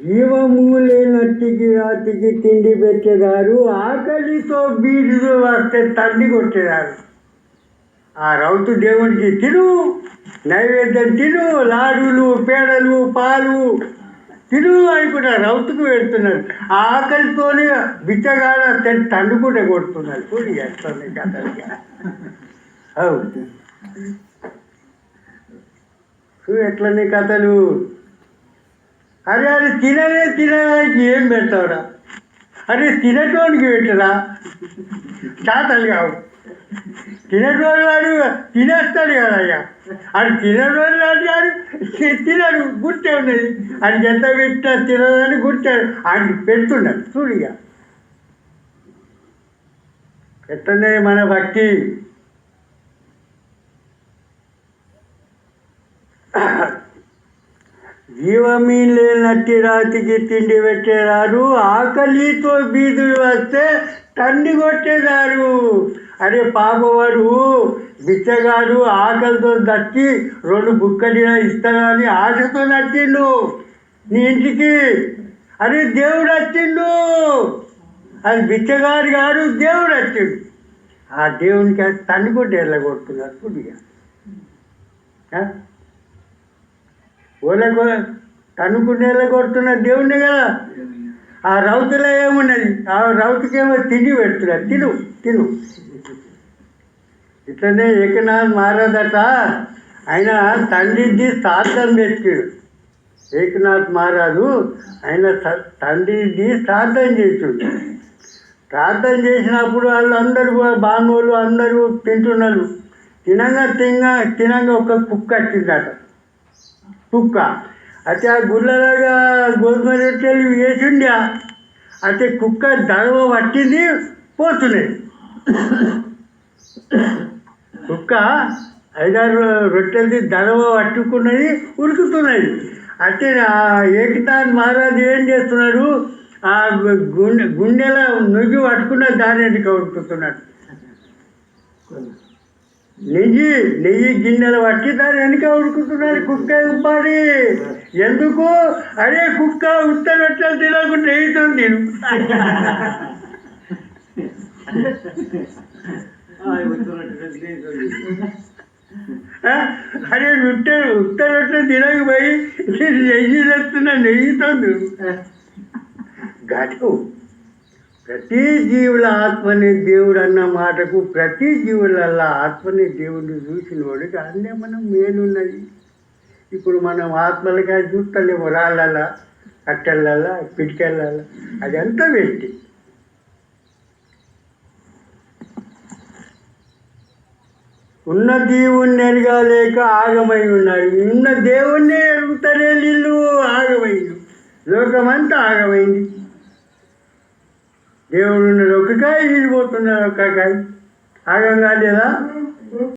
జీవము లేనట్టికి రాతికి తిండి పెట్టేదారు ఆకలితో బీడులు వస్తే తండ్రి కొట్టేదారు ఆ రౌతు దేవునికి తిను నైవేద్యం తిను లాడులు పేడలు పాలు తిను అనుకుంటా రౌతుకు పెడుతున్నారు ఆ ఆకలితోనే బిచ్చగాడ తండ్రుకుంటే కొడుతున్నారు. చూడు చేస్తుంది కథలుగా. అవు. చూడు ఎట్లనే కథలు? అరే అది తినలే తినడానికి ఏం పెడతావురా? అరే తినటోనికి పెట్టరా? చేతలు కావు. తినటోడు వాడు తినేస్తాడు కదా అయ్యా అది తినటోడు వాడు కాదు తినడు గుర్తే ఉన్నది. అది ఎంత పెట్టినా తినదని గుర్తాడు అది పెడుతున్నాడు చూడిగా ఇక. మన భక్తి. జీవమీ లేనట్టి రాతికి తిండి పెట్టేదారు ఆకలితో బీదులు వస్తే తండ్రి కొట్టేదారు అరే పాపవారు బిచ్చగాడు ఆకలితో దచ్చి రెండు బుక్కడిన ఇస్తానని ఆశతో నచ్చిండు నీ ఇంటికి? అరే దేవుడు వచ్చిండు. అది బిచ్చగాడు కాడు దేవుడు వచ్చిండు. ఆ దేవునికి తండ్రి కొట్టి వెళ్ళగొడుతున్నారు కొద్దిగా ఓలకు తనుకునేలా కొడుతున్న దేవుణ్ణి కదా. ఆ రౌతులో ఏమున్నది? ఆ రౌతుకేమో తిండి పెడుతున్నారు తిను తిను. ఇట్లనే ఏకనాథ్ మారదట ఆయన తండ్రిది శ్రాద్ధం పెట్టాడు ఏకనాథ్ మహారాజు ఆయన తండ్రిది శ్రాద్ధం చేసిండు ప్రార్థన చేసినప్పుడు వాళ్ళందరూ బాణువులు అందరూ తింటున్నారు. తినంగా తింగ తినంగా ఒక కుక్క వచ్చిందట కుక్క. అయితే ఆ గుళ్ళలాగా గోధుమ రొట్టెలు వేసిండ్యా అయితే కుక్క దడవ పట్టింది పోతున్నాయి కుక్క ఐదారు రొట్టెలది దడవ పట్టుకున్నది ఉరుకుతున్నది. అయితే ఆ ఏకతాన్ మహారాజు ఏం చేస్తున్నాడు? ఆ గుండె గుండెల నుగ్గి పట్టుకున్న దాని వెనుక ఉరుకుతున్నాడు. నెయ్యి నెయ్యి గిన్నెలు పట్టి దాని వెనుక ఉడుకుతున్నారు కుక్క ఉపాడి ఎందుకు? అరే కుక్క ఉత్తరొట్టలు తినకుండా నెయ్యితో తిను. ఆ? అరే ఉట్ట ఉత్తరొట్టలు తినకపోయి నెయ్యి తెస్తున్నా నెయ్యితో తిను. గటు ప్రతి జీవుల ఆత్మని దేవుడు అన్న మాటకు ప్రతి జీవులల్లా ఆత్మని దేవుడిని చూసిన వాడికి అన్నీ మనం మేలున్నది. ఇప్పుడు మనం ఆత్మలుగా చూస్తలేము రాళ్ళల్లా కట్టెలల్లా పిటికెళ్ళల్లా అదంతా వ్యక్తి ఉన్న దేవుణ్ణి ఎరగాలేక ఆగమై ఉన్నారు ఉన్న దేవుణ్ణే ఎరుగుతారే నీళ్ళు ఆగమైంది లోకమంతా ఆగమైంది. దేవుడు ఉన్నది ఒక కాయ వీడిపోతున్నారు ఒక కాయ ఆగం కాలేదా